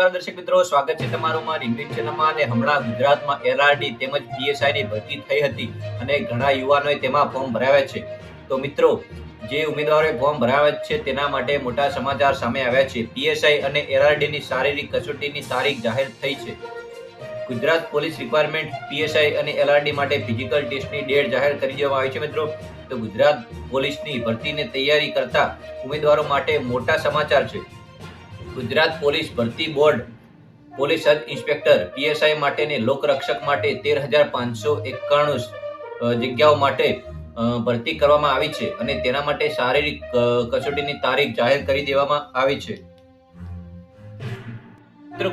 નમસ્કાર દર્શક મિત્રો, સ્વાગત છે તમારું મારી યુટ્યુબ ચેનલમાં અને હમણાં ગુજરાતમાં એલઆરડી તેમજ પીએસઆઈ ની ભરતી થઈ હતી અને ઘણા યુવાનોએ તેમાં ફોર્મ ભરાવ્યા છે. તો મિત્રો, જે ઉમેદવારોએ ફોર્મ ભરાવ્યા છે તેના માટે મોટા સમાચાર સામે આવ્યા છે. પીએસઆઈ અને એલઆરડી ની શારીરિક કસોટીની તારીખ જાહેર થઈ છે. ગુજરાત પોલીસ રિક્વાયરમેન્ટ પીએસઆઈ અને એલઆરડી માટે ફિઝિકલ ટેસ્ટની ડેટ જાહેર કરી દેવામાં આવી છે મિત્રો. તો ગુજરાત પોલીસની ભરતીને તૈયારી કરતા ઉમેદવારો માટે મોટા સમાચાર છે. ગુજરાત પોલીસ ભરતી બોર્ડ પોલીસ ઇન્સ્પેક્ટર પીએસઆઈ માટેની લોકરક્ષક માટે તેર હજાર પાંચસો એકાણું જગ્યાઓ માટે ભરતી કરવામાં આવી છે અને તેના માટે શારીરિક કસોટીની તારીખ જાહેર કરી દેવામાં આવી છે.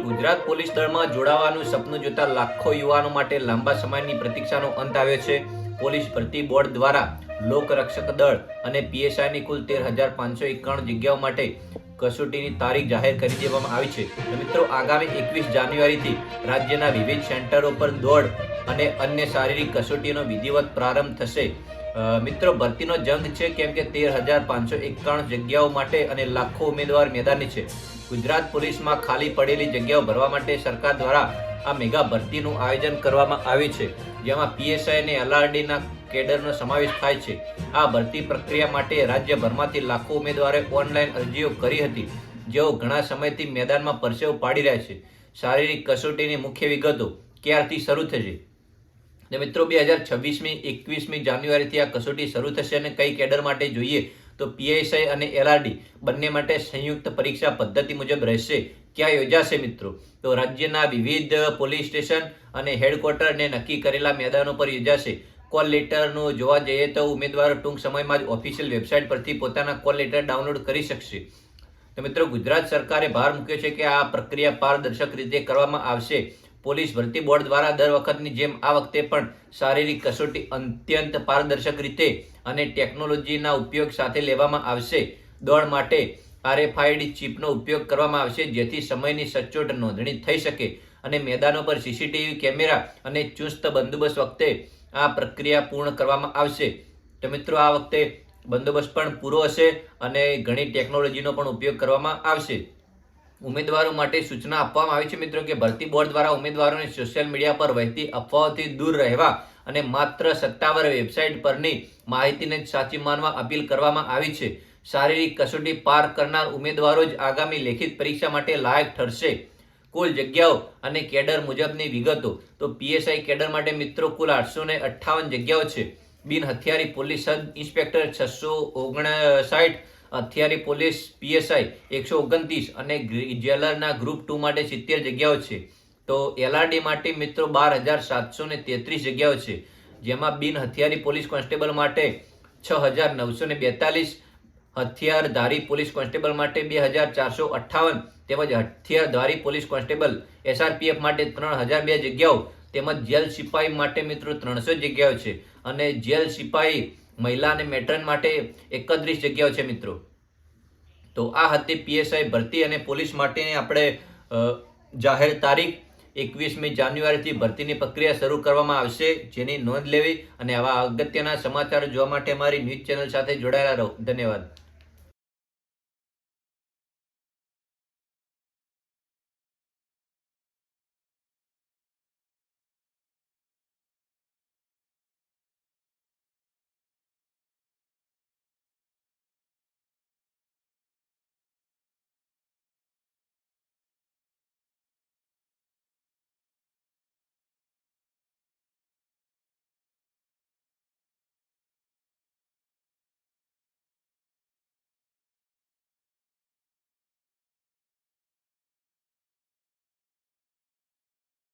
ગુજરાત પોલીસ દળમાં જોડાવાનું સપનું જોતા લાખો યુવાનો માટે લાંબા સમયની પ્રતીક્ષાનો અંત આવ્યો છે. પોલીસ ભરતી બોર્ડ દ્વારા લોકરક્ષક દળ અને પીએસઆઈ ની કુલ તેર હજાર પાંચસો એકાણું જગ્યાઓ માટે કસોટીની તારીખ જાહેર કરી દેવામાં આવી છે. મિત્રો, આગામી એકવીસ જાન્યુઆરીથી રાજ્યના વિવિધ સેન્ટરો પર દોડ અને અન્ય શારીરિક કસોટીનો વિધિવત પ્રારંભ થશે. મિત્રો, ભરતીનો જંગ છે કેમ કે તેર હજાર પાંચસો એકાણું જગ્યાઓ માટે અને લાખો ઉમેદવાર મેદાની છે. ગુજરાત પોલીસમાં ખાલી પડેલી જગ્યાઓ ભરવા માટે સરકાર દ્વારા આ મેગા ભરતીનું આયોજન કરવામાં આવ્યું છે, જેમાં પીએસઆઈ અને એલઆરડીના કેડરનો સમાવેશ થાય છે. આ ભરતી પ્રક્રિયા માટે રાજ્યભરમાંથી લાખો ઉમેદવારે ઓનલાઈન અરજીઓ કરી હતી, જેઓ ઘણા સમયથી મેદાનમાં પરસેવો પાડી રહ્યા છે. શારીરિક કસોટીની મુખ્ય વિગતો ક્યારથી શરૂ થશે? ને મિત્રો, બે હજાર છવ્વીસમી, એકવીસમી જાન્યુઆરીથી આ કસોટી શરૂ થશે અને કઈ કેડર માટે જોઈએ? તો પીએસઆઈ અને એલઆરડી બંને માટે સંયુક્ત પરીક્ષા પદ્ધતિ મુજબ રહેશે. ક્યાં યોજાશે મિત્રો? તો રાજ્યના વિવિધ પોલીસ સ્ટેશન અને હેડક્વાર્ટરને નક્કી કરેલા મેદાનો પર યોજાશે. કોલ લેટરનું જોવા જઈએ તો ઉમેદવારો ટૂંક સમયમાં જ ઓફિશિયલ વેબસાઇટ પરથી પોતાના કોલ લેટર ડાઉનલોડ કરી શકશે. તો મિત્રો, ગુજરાત સરકારે ભાર મૂક્યો છે કે આ પ્રક્રિયા પારદર્શક રીતે કરવામાં આવશે. પોલીસ ભરતી બોર્ડ દ્વારા દર વખતની જેમ આ વખતે પણ શારીરિક કસોટી અત્યંત પારદર્શક રીતે અને ટેકનોલોજીના ઉપયોગ સાથે લેવામાં આવશે. દોડ માટે આરએફઆઈડી ચિપનો ઉપયોગ કરવામાં આવશે, જેથી સમયની સચોટ નોંધણી થઈ શકે અને મેદાનો પર સીસીટીવી કેમેરા અને ચુસ્ત બંદોબસ્ત વખતે આ પ્રક્રિયા પૂર્ણ કરવામાં આવશે. તો મિત્રો, આ વખતે બંદોબસ્ત પણ પૂરો હશે અને ઘણી ટેકનોલોજીનો પણ ઉપયોગ કરવામાં આવશે. ઉમેદવારો માટે સૂચના આપવામાં આવી છે મિત્રો કે ભરતી બોર્ડ દ્વારા ઉમેદવારોને સોશિયલ મીડિયા પર વહેતી અફવાઓથી દૂર રહેવા અને માત્ર સત્તાવાર વેબસાઇટ પરની માહિતીને જ સાચી માનવા અપીલ કરવામાં આવી છે. શારીરિક કસોટી પાર કરનાર ઉમેદવારો જ આગામી લેખિત પરીક્ષા માટે લાયક ઠરશે. કુલ જગ્યાઓ અને કેડર મુજબની વિગતો. તો પીએસઆઈ કેડર માટે મિત્રો કુલ આઠસો ને અઠ્ઠાવન જગ્યાઓ છે. બિન હથિયારી પોલીસ સબ ઇન્સ્પેક્ટર છસો ઓગણસાઠ, હથિયારી પોલીસ પીએસઆઈ એકસો ઓગણત્રીસ અને જેલરના ગ્રુપ ટુ માટે સિત્તેર જગ્યાઓ છે. તો એલઆરડી માટે મિત્રો બાર હજાર સાતસો ને તેત્રીસ જગ્યાઓ છે. જેમાં બિન હથિયારી પોલીસ કોન્સ્ટેબલ માટે છ હજાર નવસો ને બેતાલીસ હથિયારધારી પોલીસ કોન્સ્ટેબલ માટે બે હજાર ચારસો અઠ્ઠાવન તેમજ હથિયારધારી પોલીસ કોન્સ્ટેબલ એસઆરપીએફ માટે ત્રણ હજાર બે જગ્યાઓ તેમજ જેલ સિપાહી માટે મિત્રો ત્રણસો જગ્યાઓ છે. અને જેલ સિપાહી મહિલા અને મેટ્રન માટે એકત્રીસ જગ્યાઓ છે મિત્રો. તો આ હતી પીએસઆઈ ભરતી અને પોલીસ માટેની આપણે જાહેર તારીખ એકવીસમી જાન્યુઆરીથી ભરતીની પ્રક્રિયા શરૂ કરવામાં આવશે. જેની નોંધ લેવી અને આવા અગત્યના સમાચાર જોવા માટે અમારી ન્યૂઝ ચેનલ સાથે જોડાયેલા રહો. ધન્યવાદ.